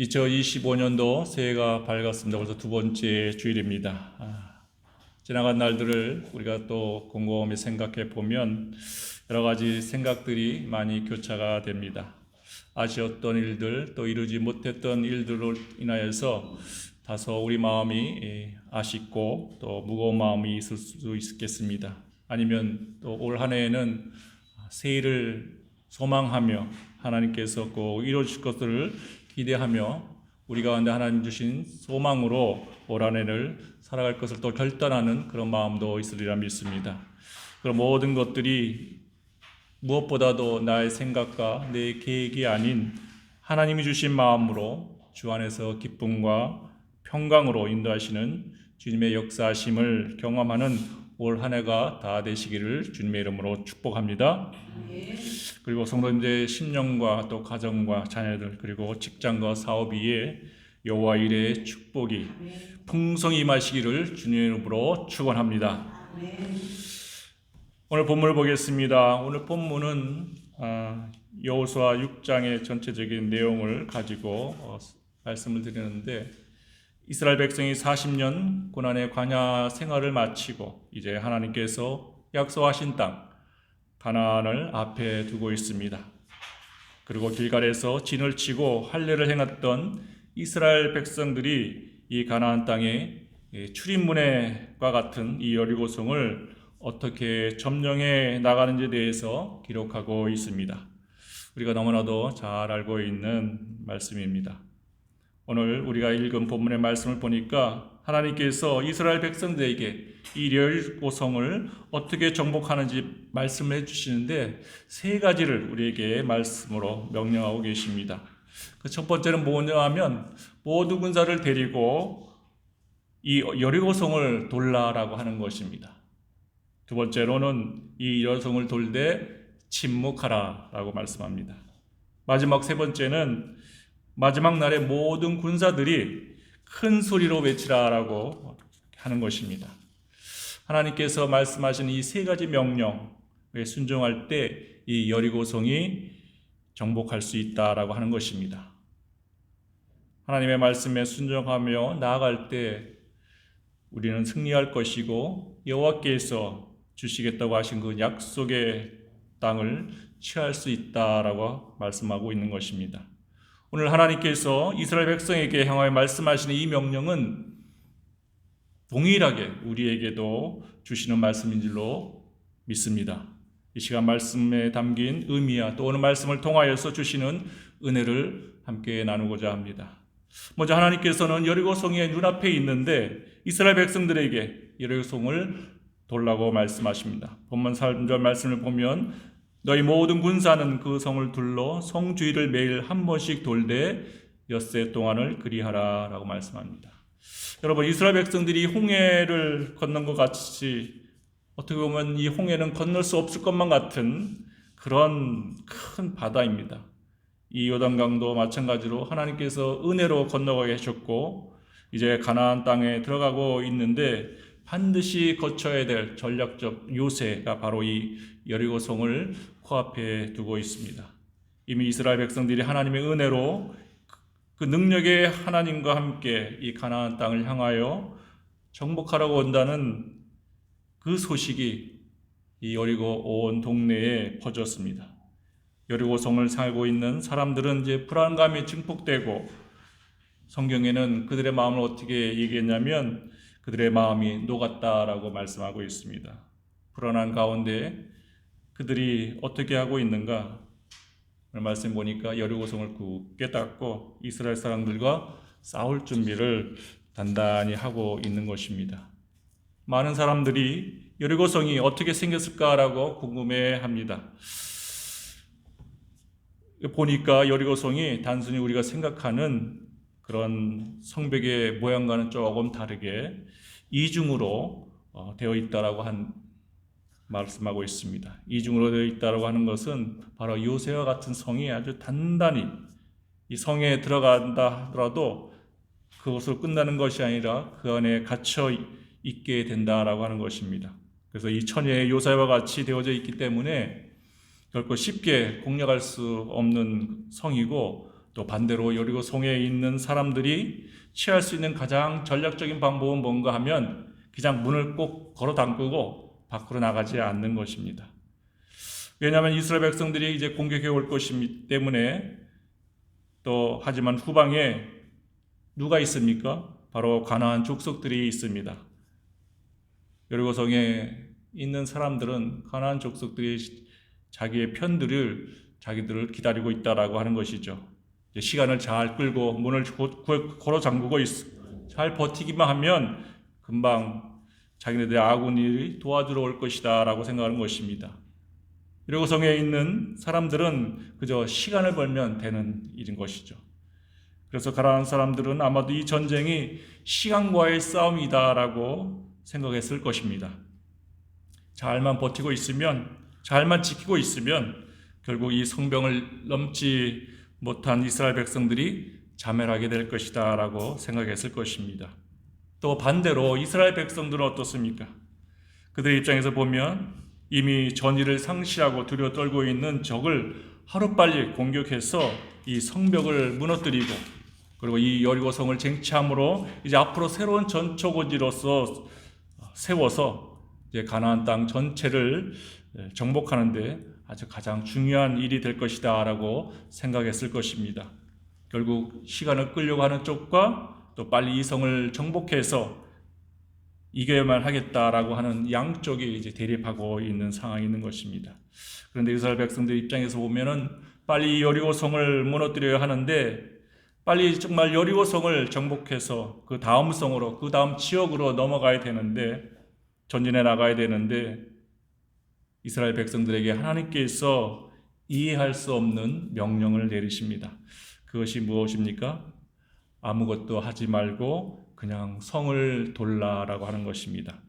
2025년도 새해가 밝았습니다. 벌써 두 번째 주일입니다. 아, 지나간 날들을 우리가 또 곰곰이 생각해 보면 여러 가지 생각들이 많이 교차가 됩니다. 아쉬웠던 일들 또 이루지 못했던 일들로 인하여서 다소 우리 마음이 예, 아쉽고 또 무거운 마음이 있을 수 있겠습니다. 아니면 또 올 한 해에는 새해를 소망하며 하나님께서 꼭 이루실 것을 기대하며 우리 가운데 하나님 주신 소망으로 올 한 해를 살아갈 것을 또 결단하는 그런 마음도 있으리라 믿습니다. 그런 모든 것들이 무엇보다도 나의 생각과 내 계획이 아닌 하나님이 주신 마음으로 주 안에서 기쁨과 평강으로 인도하시는 주님의 역사하심을 경험하는 올 한 해가 다 되시기를 주님의 이름으로 축복합니다. 그리고 성도님들의 심령과 또 가정과 자녀들 그리고 직장과 사업 위에 여호와 일의 축복이 풍성히 임하시기를 주님의 이름으로 축원합니다. 오늘 본문을 보겠습니다. 오늘 본문은 아, 여호수아 6장의 전체적인 내용을 가지고 어, 말씀을 드리는데 이스라엘 백성이 40년 고난의 광야 생활을 마치고 이제 하나님께서 약속하신 땅 가나안을 앞에 두고 있습니다. 그리고 길갈에서 진을 치고 할례를 행했던 이스라엘 백성들이 이 가나안 땅에 출입문에과 같은 이 여리고성을 어떻게 점령해 나가는지에 대해서 기록하고 있습니다. 우리가 너무나도 잘 알고 있는 말씀입니다. 오늘 우리가 읽은 본문의 말씀을 보니까 하나님께서 이스라엘 백성들에게 이 여리고성을 어떻게 정복하는지 말씀을 해주시는데 세 가지를 우리에게 말씀으로 명령하고 계십니다. 그 첫 번째는 뭐냐 하면 모두 군사를 데리고 이 여리고성을 돌라라고 하는 것입니다. 두 번째로는 이 여성을 돌되 침묵하라라고 말씀합니다. 마지막 세 번째는 마지막 날에 모든 군사들이 큰 소리로 외치라라고 하는 것입니다. 하나님께서 말씀하신 이 세 가지 명령에 순종할 때 이 여리고성이 정복할 수 있다라고 하는 것입니다. 하나님의 말씀에 순종하며 나아갈 때 우리는 승리할 것이고 여호와께서 주시겠다고 하신 그 약속의 땅을 취할 수 있다라고 말씀하고 있는 것입니다. 오늘 하나님께서 이스라엘 백성에게 향하여 말씀하시는 이 명령은 동일하게 우리에게도 주시는 말씀인 줄로 믿습니다. 이 시간 말씀에 담긴 의미와 또 오늘 말씀을 통하여서 주시는 은혜를 함께 나누고자 합니다. 먼저 하나님께서는 여리고 성의 눈앞에 있는데 이스라엘 백성들에게 여리고 성을 돌라고 말씀하십니다. 본문 3절 말씀을 보면 너희 모든 군사는 그 성을 둘러 성 주위를 매일 한 번씩 돌되 엿새 동안을 그리하라라고 말씀합니다. 여러분 이스라엘 백성들이 홍해를 건넌 것 같이 어떻게 보면 이 홍해는 건널 수 없을 것만 같은 그런 큰 바다입니다. 이 요단강도 마찬가지로 하나님께서 은혜로 건너가게 하셨고 이제 가나안 땅에 들어가고 있는데 반드시 거쳐야 될 전략적 요새가 바로 이 여리고성을 코앞에 두고 있습니다. 이미 이스라엘 백성들이 하나님의 은혜로 그 능력의 하나님과 함께 이 가나안 땅을 향하여 정복하라고 온다는 그 소식이 이 여리고 온 동네에 퍼졌습니다. 여리고성을 살고 있는 사람들은 이제 불안감이 증폭되고 성경에는 그들의 마음을 어떻게 얘기했냐면 그들의 마음이 녹았다라고 말씀하고 있습니다. 불안한 가운데 그들이 어떻게 하고 있는가? 말씀 보니까 여리고성을 깨닫고 이스라엘 사람들과 싸울 준비를 단단히 하고 있는 것입니다. 많은 사람들이 여리고성이 어떻게 생겼을까라고 궁금해합니다. 보니까 여리고성이 단순히 우리가 생각하는 그런 성벽의 모양과는 조금 다르게 이중으로 어, 되어 있다라고 한 말씀하고 있습니다. 이중으로 되어 있다라고 하는 것은 바로 요새와 같은 성이 아주 단단히 이 성에 들어간다 하더라도 그것으로 끝나는 것이 아니라 그 안에 갇혀 있게 된다라고 하는 것입니다. 그래서 이 천혜의 요새와 같이 되어져 있기 때문에 결코 쉽게 공략할 수 없는 성이고 또 반대로 여리고 성에 있는 사람들이 취할 수 있는 가장 전략적인 방법은 뭔가 하면 그냥 문을 꼭 걸어 잠그고 밖으로 나가지 않는 것입니다. 왜냐하면 이스라엘 백성들이 이제 공격해 올 것이기 때문에 또 하지만 후방에 누가 있습니까? 바로 가나안 족속들이 있습니다. 여리고 성에 있는 사람들은 가나안 족속들이 자기의 편들을 자기들을 기다리고 있다라고 하는 것이죠. 시간을 잘 끌고 문을 걸어 잠그고 있, 잘 버티기만 하면 금방 자기네들의 아군이 도와주러 올 것이다 라고 생각하는 것입니다. 그리고 성에 있는 사람들은 그저 시간을 벌면 되는 일인 것이죠. 그래서 가라한 사람들은 아마도 이 전쟁이 시간과의 싸움이다라고 생각했을 것입니다. 잘만 버티고 있으면, 잘만 지키고 있으면 결국 이 성병을 넘지 못한 이스라엘 백성들이 자멸하게 될 것이다 라고 생각했을 것입니다. 또 반대로 이스라엘 백성들은 어떻습니까? 그들의 입장에서 보면 이미 전의를 상실하고 두려워 떨고 있는 적을 하루빨리 공격해서 이 성벽을 무너뜨리고 그리고 이 여리고 성을 쟁취함으로 이제 앞으로 새로운 전초고지로서 세워서 이제 가나안 땅 전체를 정복하는데 아주 가장 중요한 일이 될 것이다 라고 생각했을 것입니다. 결국 시간을 끌려고 하는 쪽과 또 빨리 이 성을 정복해서 이겨야만 하겠다라고 하는 양쪽이 이제 대립하고 있는 상황이 있는 것입니다. 그런데 이스라엘 백성들 입장에서 보면은 빨리 여리고 성을 무너뜨려야 하는데 빨리 정말 여리고 성을 정복해서 그 다음 성으로 그 다음 지역으로 넘어가야 되는데 전진해 나가야 되는데 이스라엘 백성들에게 하나님께서 이해할 수 없는 명령을 내리십니다. 그것이 무엇입니까? 아무것도 하지 말고 그냥 성을 돌라라고 하는 것입니다.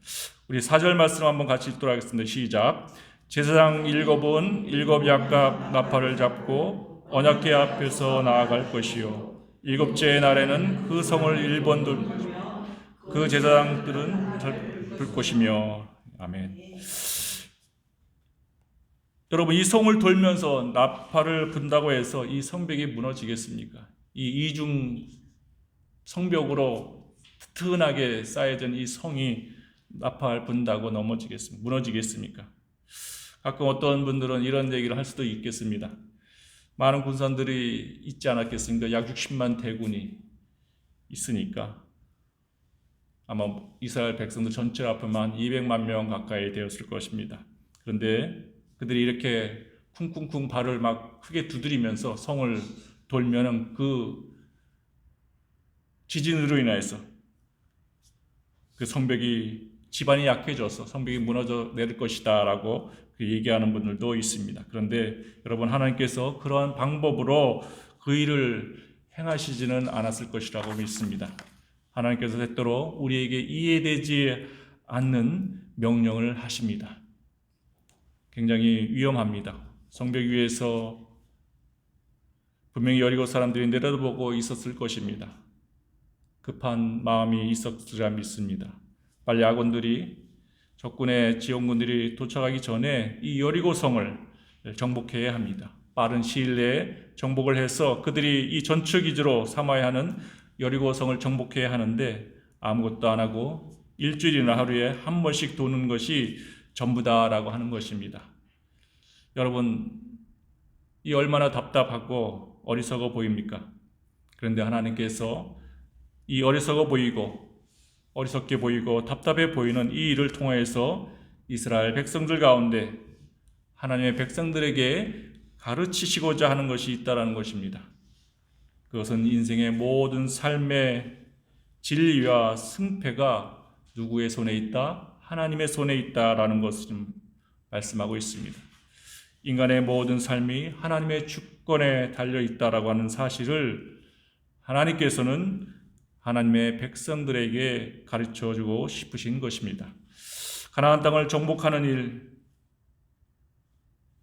우리 4절 말씀 한번 같이 읽도록 하겠습니다. 시작. 제사장 일곱은 일곱 약갑 나팔을 잡고 언약궤 앞에서 나아갈 것이요 일곱째 날에는 그 성을 일번 돌 그 제사장들은 불 것이며 아멘. 여러분 이 성을 돌면서 나팔을 분다고 해서 이 성벽이 무너지겠습니까? 이 이중 성벽으로 튼튼하게 쌓여진 이 성이 나팔 분다고 넘어지겠습니까? 무너지겠습니까? 가끔 어떤 분들은 이런 얘기를 할 수도 있겠습니다. 많은 군산들이 있지 않았겠습니까? 약 60만 대군이 있으니까 아마 이스라엘 백성들 전체 합하면 200만 명 가까이 되었을 것입니다. 그런데 그들이 이렇게 쿵쿵쿵 발을 막 크게 두드리면서 성을 돌면은 그 지진으로 인해서 그 성벽이 지반이 약해져서 성벽이 무너져 내릴 것이다라고 얘기하는 분들도 있습니다. 그런데 여러분 하나님께서 그러한 방법으로 그 일을 행하시지는 않았을 것이라고 믿습니다. 하나님께서 때때로 우리에게 이해되지 않는 명령을 하십니다. 굉장히 위험합니다. 성벽 위에서 분명히 여리고 사람들이 내려다보고 있었을 것입니다. 급한 마음이 있었으리라 믿습니다. 빨리 아군들이 적군의 지원군들이 도착하기 전에 이 여리고 성을 정복해야 합니다. 빠른 시일 내에 정복을 해서 그들이 이 전투 기지로 삼아야 하는 여리고 성을 정복해야 하는데 아무것도 안 하고 일주일이나 하루에 한 번씩 도는 것이 전부다라고 하는 것입니다. 여러분, 이 얼마나 답답하고 어리석어 보입니까? 그런데 하나님께서 이 어리석어 보이고 어리석게 보이고 답답해 보이는 이 일을 통하여서 이스라엘 백성들 가운데 하나님의 백성들에게 가르치시고자 하는 것이 있다라는 것입니다. 그것은 인생의 모든 삶의 진리와 승패가 누구의 손에 있다? 하나님의 손에 있다라는 것을 말씀하고 있습니다. 인간의 모든 삶이 하나님의 주권에 달려 있다라고 하는 사실을 하나님께서는 하나님의 백성들에게 가르쳐 주고 싶으신 것입니다. 가나안 땅을 정복하는 일,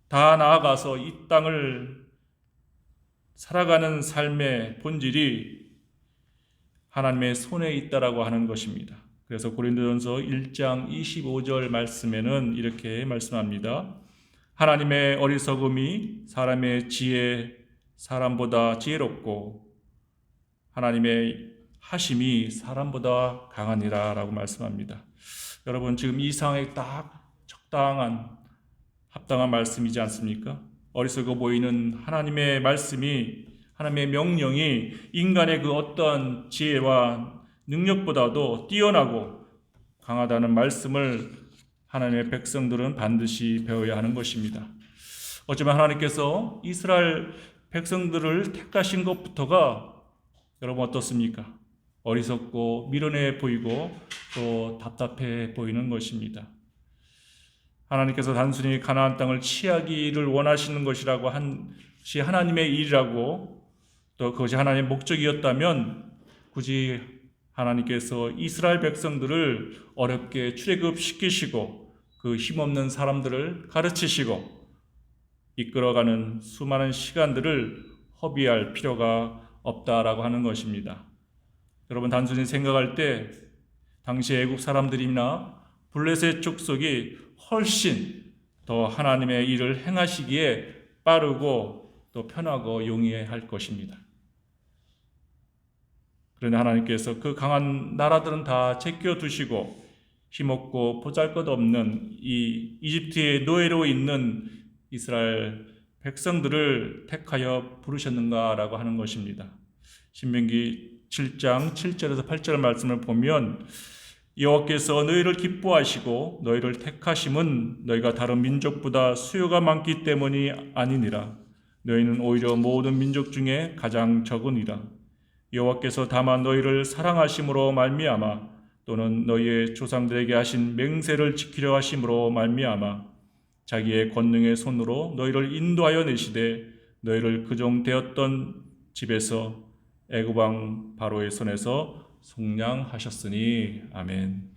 다 나아가서 이 땅을 살아가는 삶의 본질이 하나님의 손에 있다라고 하는 것입니다. 그래서 고린도전서 1장 25절 말씀에는 이렇게 말씀합니다. 하나님의 어리석음이 사람의 지혜 사람보다 지혜롭고 하나님의 하심이 사람보다 강하니라라고 말씀합니다. 여러분 지금 이 상황에 딱 적당한 합당한 말씀이지 않습니까? 어리석어 보이는 하나님의 말씀이 하나님의 명령이 인간의 그 어떠한 지혜와 능력보다도 뛰어나고 강하다는 말씀을 하나님의 백성들은 반드시 배워야 하는 것입니다. 어쩌면 하나님께서 이스라엘 백성들을 택하신 것부터가 여러분 어떻습니까? 어리석고 미련해 보이고 또 답답해 보이는 것입니다. 하나님께서 단순히 가나안 땅을 취하기를 원하시는 것이라고 한 것이 하나님의 일이라고 또 그것이 하나님의 목적이었다면 굳이 하나님께서 이스라엘 백성들을 어렵게 출애굽시키시고 그 힘없는 사람들을 가르치시고 이끌어가는 수많은 시간들을 허비할 필요가 없다라고 하는 것입니다. 여러분 단순히 생각할 때 당시 애국 사람들이나 블레셋 족속이 훨씬 더 하나님의 일을 행하시기에 빠르고 또 편하고 용이할 것입니다. 그러나 하나님께서 그 강한 나라들은 다 제껴 두시고 힘없고 보잘것없는 이 이집트의 노예로 있는 이스라엘 백성들을 택하여 부르셨는가라고 하는 것입니다. 신명기 7장 7절에서 8절 말씀을 보면 여호와께서 너희를 기뻐하시고 너희를 택하심은 너희가 다른 민족보다 수요가 많기 때문이 아니니라 너희는 오히려 모든 민족 중에 가장 적으니라 여호와께서 다만 너희를 사랑하심으로 말미암아 또는 너희의 조상들에게 하신 맹세를 지키려 하심으로 말미암아 자기의 권능의 손으로 너희를 인도하여 내시되 너희를 그종되었던 집에서 애굽 왕 바로의 손에서 속량하셨으니 아멘.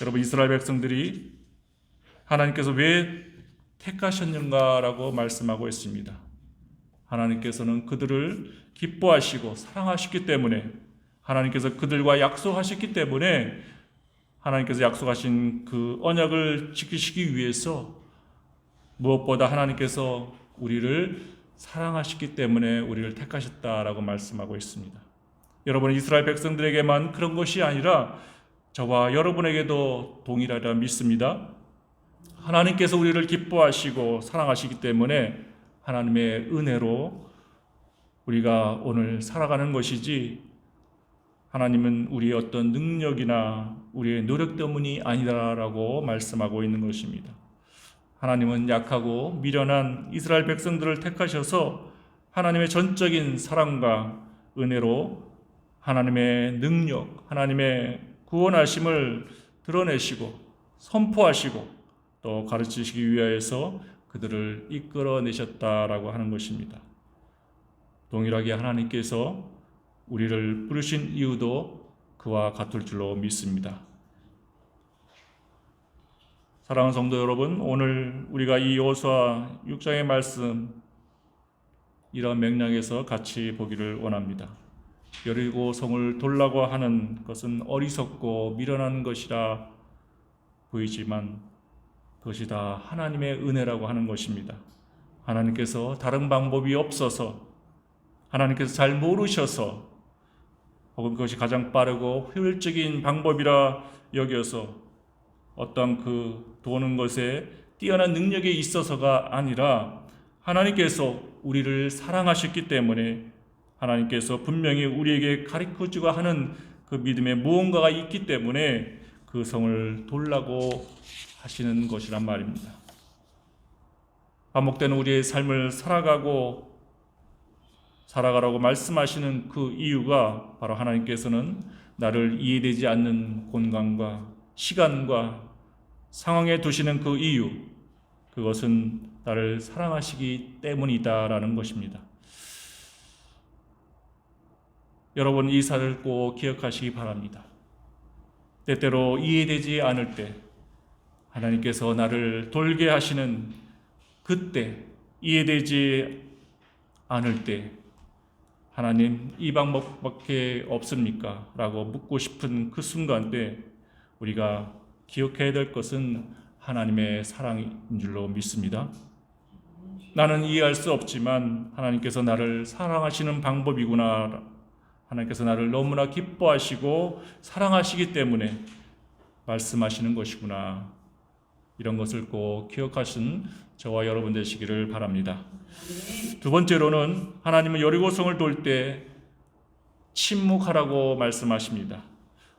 여러분 이스라엘 백성들이 하나님께서 왜 택하셨는가라고 말씀하고 있습니다. 하나님께서는 그들을 기뻐하시고 사랑하셨기 때문에 하나님께서 그들과 약속하셨기 때문에 하나님께서 약속하신 그 언약을 지키시기 위해서 무엇보다 하나님께서 우리를 사랑하셨기 때문에 우리를 택하셨다라고 말씀하고 있습니다. 여러분 이스라엘 백성들에게만 그런 것이 아니라 저와 여러분에게도 동일하리라 믿습니다. 하나님께서 우리를 기뻐하시고 사랑하시기 때문에 하나님의 은혜로 우리가 오늘 살아가는 것이지 하나님은 우리의 어떤 능력이나 우리의 노력 때문이 아니다라고 말씀하고 있는 것입니다. 하나님은 약하고 미련한 이스라엘 백성들을 택하셔서 하나님의 전적인 사랑과 은혜로 하나님의 능력, 하나님의 구원하심을 드러내시고 선포하시고 또 가르치시기 위하여서 그들을 이끌어내셨다라고 하는 것입니다. 동일하게 하나님께서 우리를 부르신 이유도 그와 같을 줄로 믿습니다. 사랑하는 성도 여러분, 오늘 우리가 이 여호수아 6장의 말씀 이런 맥락에서 같이 보기를 원합니다. 여리고 성을 돌라고 하는 것은 어리석고 미련한 것이라 보이지만 그것이 다 하나님의 은혜라고 하는 것입니다. 하나님께서 다른 방법이 없어서 하나님께서 잘 모르셔서 혹은 그것이 가장 빠르고 효율적인 방법이라 여겨서 어떤 그 도는 것에 뛰어난 능력이 있어서가 아니라 하나님께서 우리를 사랑하셨기 때문에 하나님께서 분명히 우리에게 가르쳐 주고 하는 그 믿음에 무언가가 있기 때문에 그 성을 돌라고 하시는 것이란 말입니다. 반복되는 우리의 삶을 살아가고 살아가라고 말씀하시는 그 이유가 바로 하나님께서는 나를 이해되지 않는 공간과 시간과 상황에 두시는 그 이유, 그것은 나를 사랑하시기 때문이다라는 것입니다. 여러분 이 사를 꼭 기억하시기 바랍니다. 때때로 이해되지 않을 때 하나님께서 나를 돌게 하시는 그때 이해되지 않을 때 하나님 이 방법밖에 없습니까? 라고 묻고 싶은 그 순간 때 우리가 기억해야 될 것은 하나님의 사랑인 줄로 믿습니다. 나는 이해할 수 없지만 하나님께서 나를 사랑하시는 방법이구나. 하나님께서 나를 너무나 기뻐하시고 사랑하시기 때문에 말씀하시는 것이구나. 이런 것을 꼭 기억하신 저와 여러분 되시기를 바랍니다. 두 번째로는 하나님은 여리고성을 돌 때 침묵하라고 말씀하십니다.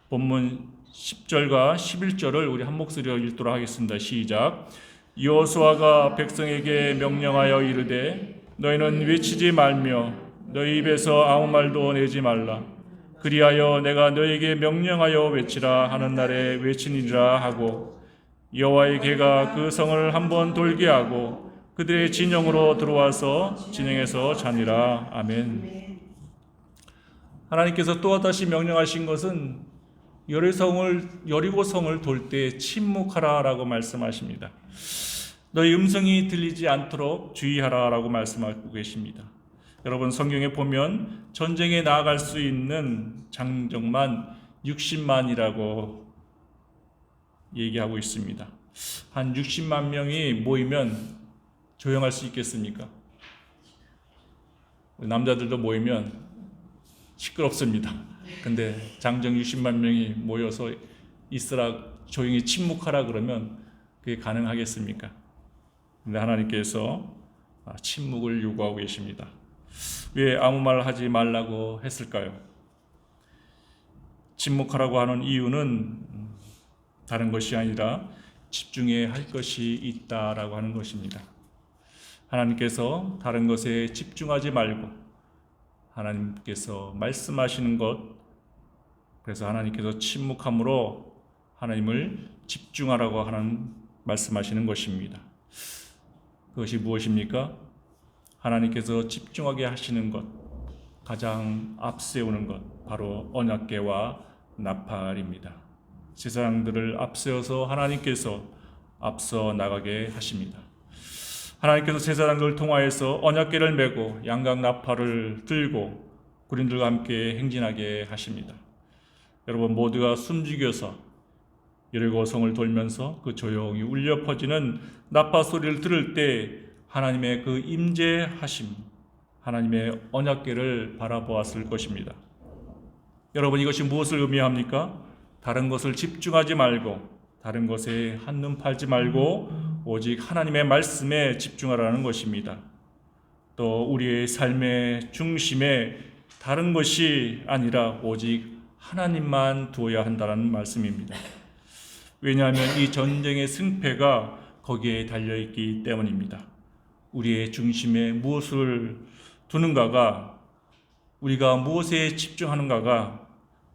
본문 10절과 11절을 우리 한 목소리로 읽도록 하겠습니다. 시작. 여호수아가 백성에게 명령하여 이르되 너희는 외치지 말며 너희 입에서 아무 말도 내지 말라. 그리하여 내가 너에게 명령하여 외치라 하는 날에 외치니라 하고 여호와의 개가 그 성을 한번 돌게 하고 그들의 진영으로 들어와서 진영에서 자니라. 아멘. 하나님께서 또 다시 명령하신 것은 여리성을 여리고 성을 돌 때 침묵하라라고 말씀하십니다. 너희 음성이 들리지 않도록 주의하라라고 말씀하고 계십니다. 여러분 성경에 보면 전쟁에 나아갈 수 있는 장정만 60만이라고 얘기하고 있습니다. 한 60만 명이 모이면 조용할 수 있겠습니까? 남자들도 모이면 시끄럽습니다. 근데 장정 60만 명이 모여서 있으라 조용히 침묵하라 그러면 그게 가능하겠습니까? 근데 하나님께서 아, 침묵을 요구하고 계십니다. 왜 아무 말 하지 말라고 했을까요? 침묵하라고 하는 이유는 다른 것이 아니라 집중해야 할 것이 있다라고 하는 것입니다. 하나님께서 다른 것에 집중하지 말고 하나님께서 말씀하시는 것 그래서 하나님께서 침묵함으로 하나님을 집중하라고 하는 말씀하시는 것입니다. 그것이 무엇입니까? 하나님께서 집중하게 하시는 것 가장 앞세우는 것 바로 언약계와 나팔입니다. 세상들을 앞세워서 하나님께서 앞서 나가게 하십니다. 하나님께서 세사람들 통하여서 언약궤를 메고 양각 나팔을 들고 구린들과 함께 행진하게 하십니다. 여러분 모두가 숨죽여서 여리고 성을 돌면서 그 조용히 울려 퍼지는 나팔 소리를 들을 때 하나님의 그 임재하심, 하나님의 언약궤를 바라보았을 것입니다. 여러분 이것이 무엇을 의미합니까? 다른 것을 집중하지 말고 다른 것에 한눈 팔지 말고 오직 하나님의 말씀에 집중하라는 것입니다. 또 우리의 삶의 중심에 다른 것이 아니라 오직 하나님만 두어야 한다는 말씀입니다. 왜냐하면 이 전쟁의 승패가 거기에 달려 있기 때문입니다. 우리의 중심에 무엇을 두는가가 우리가 무엇에 집중하는가가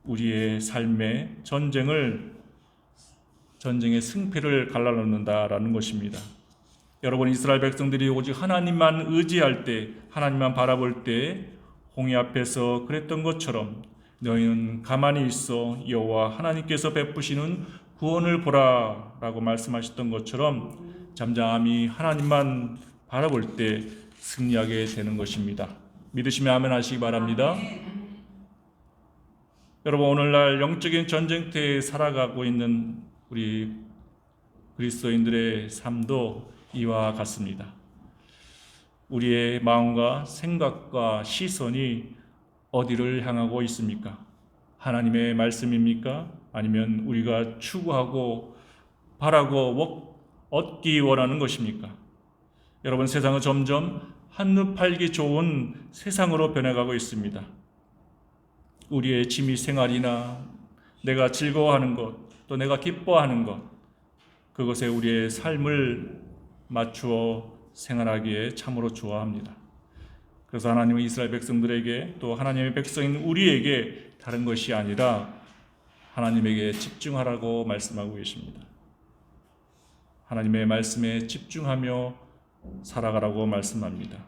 우리의 삶의 전쟁을 전쟁의 승패를 갈라놓는다라는 것입니다. 여러분 이스라엘 백성들이 오직 하나님만 의지할 때 하나님만 바라볼 때 홍해 앞에서 그랬던 것처럼 너희는 가만히 있어 여호와 하나님께서 베푸시는 구원을 보라라고 말씀하셨던 것처럼 잠잠히 하나님만 바라볼 때 승리하게 되는 것입니다. 믿으시면 아멘 하시기 바랍니다. 여러분 오늘날 영적인 전쟁터에 살아가고 있는 우리 그리스도인들의 삶도 이와 같습니다. 우리의 마음과 생각과 시선이 어디를 향하고 있습니까? 하나님의 말씀입니까? 아니면 우리가 추구하고 바라고 얻기 원하는 것입니까? 여러분 세상은 점점 한눈 팔기 좋은 세상으로 변해가고 있습니다. 우리의 취미 생활이나 내가 즐거워하는 것, 또 내가 기뻐하는 것, 그것에 우리의 삶을 맞추어 생활하기에 참으로 좋아합니다. 그래서 하나님은 이스라엘 백성들에게 또 하나님의 백성인 우리에게 다른 것이 아니라 하나님에게 집중하라고 말씀하고 계십니다. 하나님의 말씀에 집중하며 살아가라고 말씀합니다.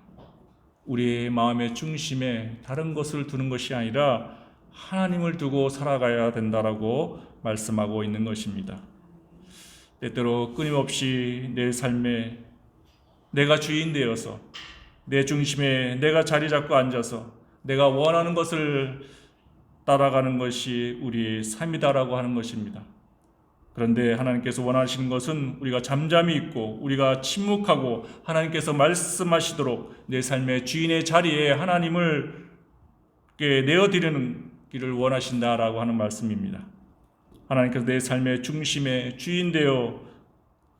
우리의 마음의 중심에 다른 것을 두는 것이 아니라 하나님을 두고 살아가야 된다라고 말씀하고 있는 것입니다. 때때로 끊임없이 내 삶에 내가 주인 되어서 내 중심에 내가 자리 잡고 앉아서 내가 원하는 것을 따라가는 것이 우리의 삶이다라고 하는 것입니다. 그런데 하나님께서 원하시는 것은 우리가 잠잠히 있고 우리가 침묵하고 하나님께서 말씀하시도록 내 삶의 주인의 자리에 하나님을 내어드리는 길을 원하신다라고 하는 말씀입니다. 하나님께서 내 삶의 중심에 주인 되어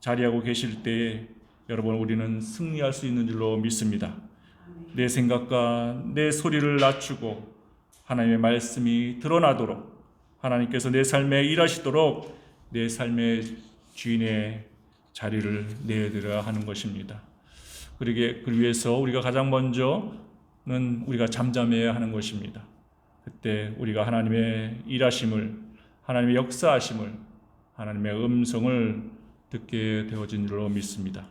자리하고 계실 때에 여러분 우리는 승리할 수 있는 줄로 믿습니다. 내 생각과 내 소리를 낮추고 하나님의 말씀이 드러나도록 하나님께서 내 삶에 일하시도록 내 삶의 주인의 자리를 내드려야 하는 것입니다. 그러게 그 위해서 우리가 가장 먼저는 우리가 잠잠해야 하는 것입니다. 그때 우리가 하나님의 일하심을 하나님의 역사하심을 하나님의 음성을 듣게 되어진 줄로 믿습니다.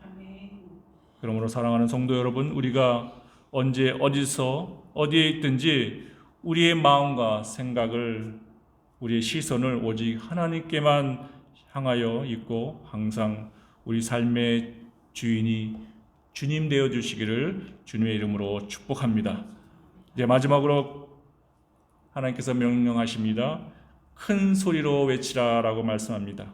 그러므로 사랑하는 성도 여러분, 우리가 언제 어디서 어디에 있든지 우리의 마음과 생각을 우리의 시선을 오직 하나님께만 향하여 있고 항상 우리 삶의 주인이 주님 되어 주시기를 주님의 이름으로 축복합니다. 이제 마지막으로 하나님께서 명령하십니다. 큰 소리로 외치라라고 말씀합니다.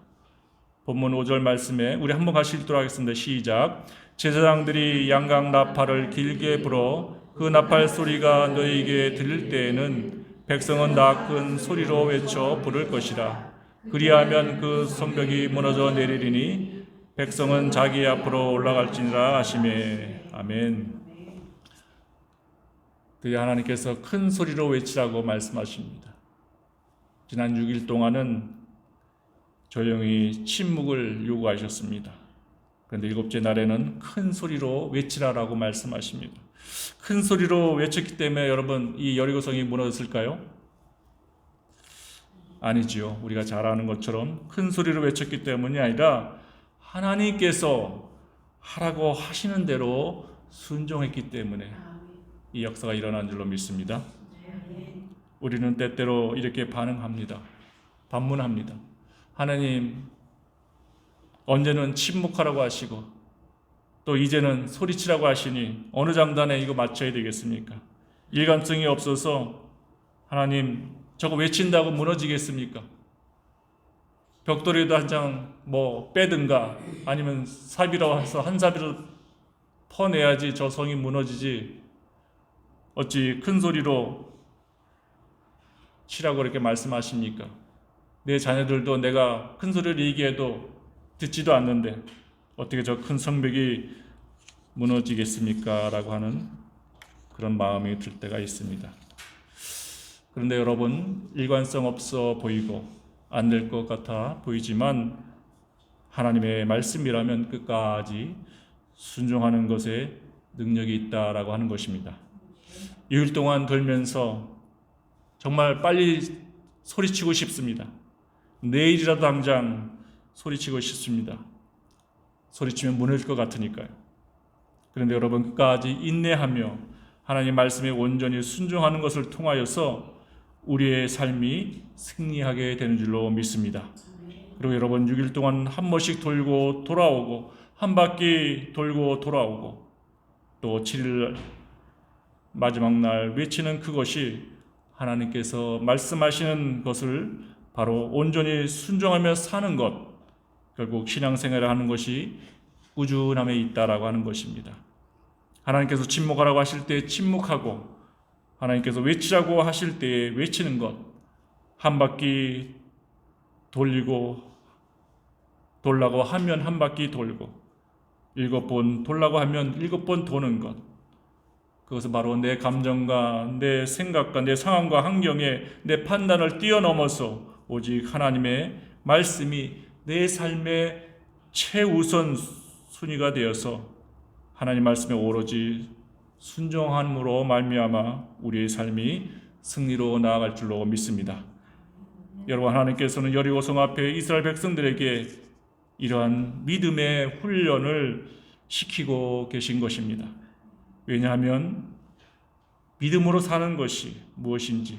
본문 5절 말씀에 우리 한번 같이 읽도록 하겠습니다. 시작. 제사장들이 양강 나팔을 길게 불어 그 나팔 소리가 너희에게 들릴 때에는 백성은 다 큰 소리로 외쳐 부를 것이라. 그리하면 그 성벽이 무너져 내리리니 백성은 자기 앞으로 올라갈지니라 하시매. 아멘. 그의 하나님께서 큰 소리로 외치라고 말씀하십니다. 지난 6일 동안은 조용히 침묵을 요구하셨습니다. 그런데 일곱째 날에는 큰 소리로 외치라라고 말씀하십니다. 큰 소리로 외쳤기 때문에 여러분 이 여리고성이 무너졌을까요? 아니지요. 우리가 잘 아는 것처럼 큰 소리로 외쳤기 때문이 아니라 하나님께서 하라고 하시는 대로 순종했기 때문에 이 역사가 일어난 줄로 믿습니다. 우리는 때때로 이렇게 반응합니다. 반문합니다. 하나님, 언제는 침묵하라고 하시고, 또 이제는 소리치라고 하시니, 어느 장단에 이거 맞춰야 되겠습니까? 일관성이 없어서, 하나님, 저거 외친다고 무너지겠습니까? 벽돌이도 한 장 뭐 빼든가, 아니면 사비로 해서 한 사비로 퍼내야지 저 성이 무너지지, 어찌 큰 소리로 치라고 이렇게 말씀하십니까? 내 자녀들도 내가 큰 소리를 얘기해도 듣지도 않는데 어떻게 저 큰 성벽이 무너지겠습니까? 라고 하는 그런 마음이 들 때가 있습니다. 그런데 여러분, 일관성 없어 보이고 안 될 것 같아 보이지만 하나님의 말씀이라면 끝까지 순종하는 것에 능력이 있다라고 하는 것입니다. 6일 동안 돌면서 정말 빨리 소리치고 싶습니다. 내일이라도 당장 소리치고 싶습니다. 소리치면 무너질 것 같으니까요. 그런데 여러분 끝까지 인내하며 하나님 말씀에 온전히 순종하는 것을 통하여서 우리의 삶이 승리하게 되는 줄로 믿습니다. 그리고 여러분 6일 동안 한 번씩 돌고 돌아오고 한 바퀴 돌고 돌아오고 또 7일 마지막 날 외치는 그것이 하나님께서 말씀하시는 것을 바로 온전히 순종하며 사는 것, 결국 신앙생활을 하는 것이 꾸준함에 있다라고 하는 것입니다. 하나님께서 침묵하라고 하실 때 침묵하고 하나님께서 외치라고 하실 때 외치는 것, 한 바퀴 돌리고 돌라고 하면 한 바퀴 돌고 일곱 번 돌라고 하면 일곱 번 도는 것. 그것은 바로 내 감정과 내 생각과 내 상황과 환경에 내 판단을 뛰어넘어서 오직 하나님의 말씀이 내 삶의 최우선 순위가 되어서 하나님 말씀에 오로지 순종함으로 말미암아 우리의 삶이 승리로 나아갈 줄로 믿습니다. 여러분 하나님께서는 여리고성 앞에 이스라엘 백성들에게 이러한 믿음의 훈련을 시키고 계신 것입니다. 왜냐하면 믿음으로 사는 것이 무엇인지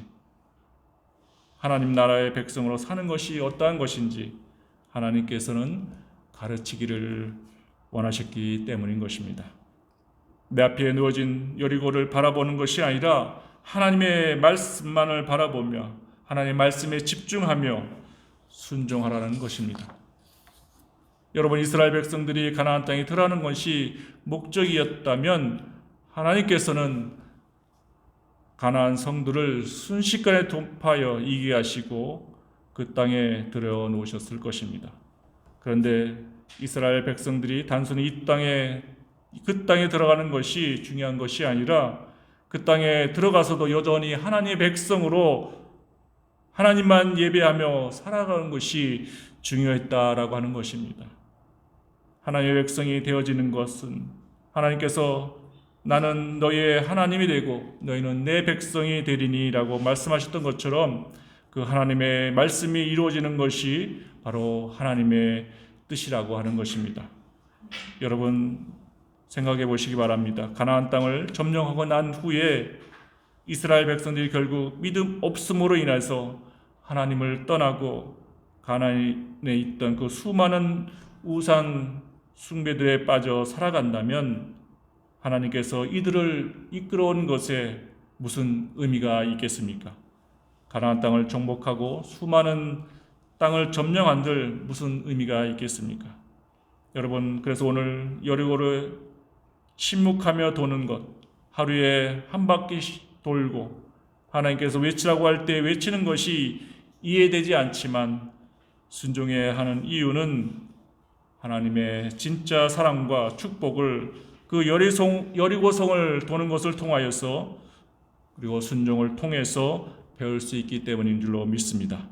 하나님 나라의 백성으로 사는 것이 어떠한 것인지 하나님께서는 가르치기를 원하셨기 때문인 것입니다. 내 앞에 누워진 여리고를 바라보는 것이 아니라 하나님의 말씀만을 바라보며 하나님의 말씀에 집중하며 순종하라는 것입니다. 여러분 이스라엘 백성들이 가나안 땅에 들어가는 것이 목적이었다면 하나님께서는 가나안 성들을 순식간에 돌파하여 이기게 하시고 그 땅에 들여 놓으셨을 것입니다. 그런데 이스라엘 백성들이 단순히 이 땅에 그 땅에 들어가는 것이 중요한 것이 아니라 그 땅에 들어가서도 여전히 하나님의 백성으로 하나님만 예배하며 살아가는 것이 중요했다라고 하는 것입니다. 하나님의 백성이 되어지는 것은 하나님께서 나는 너희의 하나님이 되고 너희는 내 백성이 되리니라고 말씀하셨던 것처럼 그 하나님의 말씀이 이루어지는 것이 바로 하나님의 뜻이라고 하는 것입니다. 여러분 생각해 보시기 바랍니다. 가나안 땅을 점령하고 난 후에 이스라엘 백성들이 결국 믿음 없음으로 인해서 하나님을 떠나고 가나안에 있던 그 수많은 우상 숭배들에 빠져 살아간다면 하나님께서 이들을 이끌어온 것에 무슨 의미가 있겠습니까? 가나안 땅을 정복하고 수많은 땅을 점령한들 무슨 의미가 있겠습니까? 여러분 그래서 오늘 여리고를 침묵하며 도는 것 하루에 한 바퀴 돌고 하나님께서 외치라고 할 때 외치는 것이 이해되지 않지만 순종해야 하는 이유는 하나님의 진짜 사랑과 축복을 그 여리송, 여리고성을 도는 것을 통하여서 그리고 순종을 통해서 배울 수 있기 때문인 줄로 믿습니다.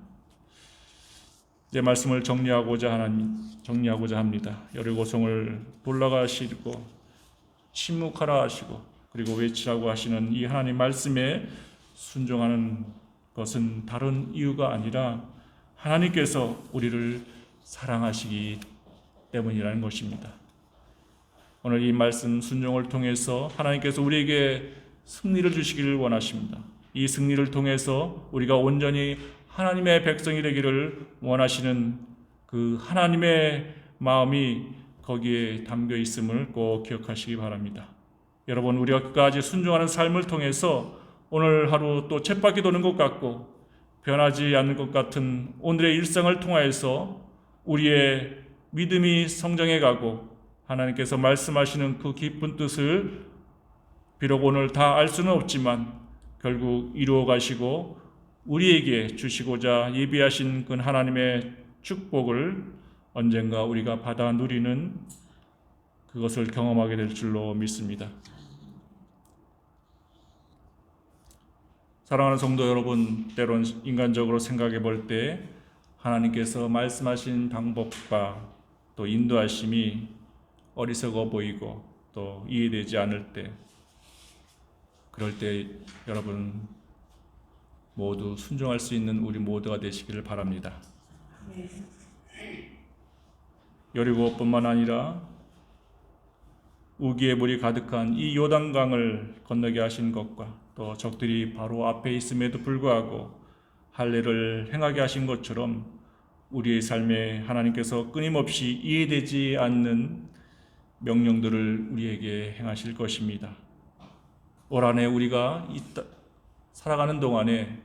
제 말씀을 정리하고자 하나님 정리하고자 합니다. 여리고성을 돌아가시고 침묵하라 하시고 그리고 외치라고 하시는 이 하나님 말씀에 순종하는 것은 다른 이유가 아니라 하나님께서 우리를 사랑하시기 때문이라는 것입니다. 오늘 이 말씀 순종을 통해서 하나님께서 우리에게 승리를 주시기를 원하십니다. 이 승리를 통해서 우리가 온전히 하나님의 백성이 되기를 원하시는 그 하나님의 마음이 거기에 담겨 있음을 꼭 기억하시기 바랍니다. 여러분 우리가 끝까지 순종하는 삶을 통해서 오늘 하루 또 쳇바퀴 도는 것 같고 변하지 않는 것 같은 오늘의 일상을 통하여서 우리의 믿음이 성장해 가고 하나님께서 말씀하시는 그 깊은 뜻을 비록 오늘 다 알 수는 없지만 결국 이루어 가시고 우리에게 주시고자 예비하신 그 하나님의 축복을 언젠가 우리가 받아 누리는 그것을 경험하게 될 줄로 믿습니다. 사랑하는 성도 여러분, 때론 인간적으로 생각해 볼 때 하나님께서 말씀하신 방법과 또 인도하심이 어리석어 보이고 또 이해되지 않을 때 그럴 때 여러분 모두 순종할 수 있는 우리 모두가 되시기를 바랍니다. 여리고뿐만 아니라 우기의 물이 가득한 이 요단강을 건너게 하신 것과 또 적들이 바로 앞에 있음에도 불구하고 할례를 행하게 하신 것처럼 우리의 삶에 하나님께서 끊임없이 이해되지 않는 명령들을 우리에게 행하실 것입니다. 올 한해 우리가 있다, 살아가는 동안에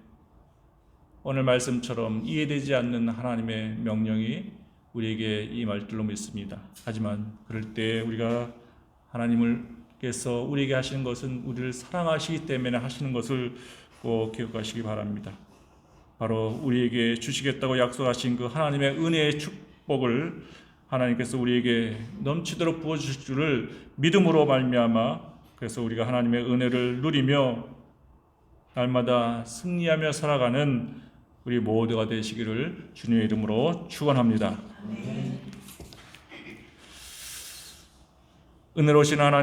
오늘 말씀처럼 이해되지 않는 하나님의 명령이 우리에게 임할 줄로 믿습니다. 하지만 그럴 때 우리가 하나님을께서 우리에게 하시는 것은 우리를 사랑하시기 때문에 하시는 것을 꼭 기억하시기 바랍니다. 바로 우리에게 주시겠다고 약속하신 그 하나님의 은혜의 축복을 하나님께서 우리에게 넘치도록 부어 주실 줄을 믿음으로 말미암아 그래서 우리가 하나님의 은혜를 누리며 날마다 승리하며 살아가는 우리 모두가 되시기를 주님의 이름으로 축원합니다. 은혜로우신 하나님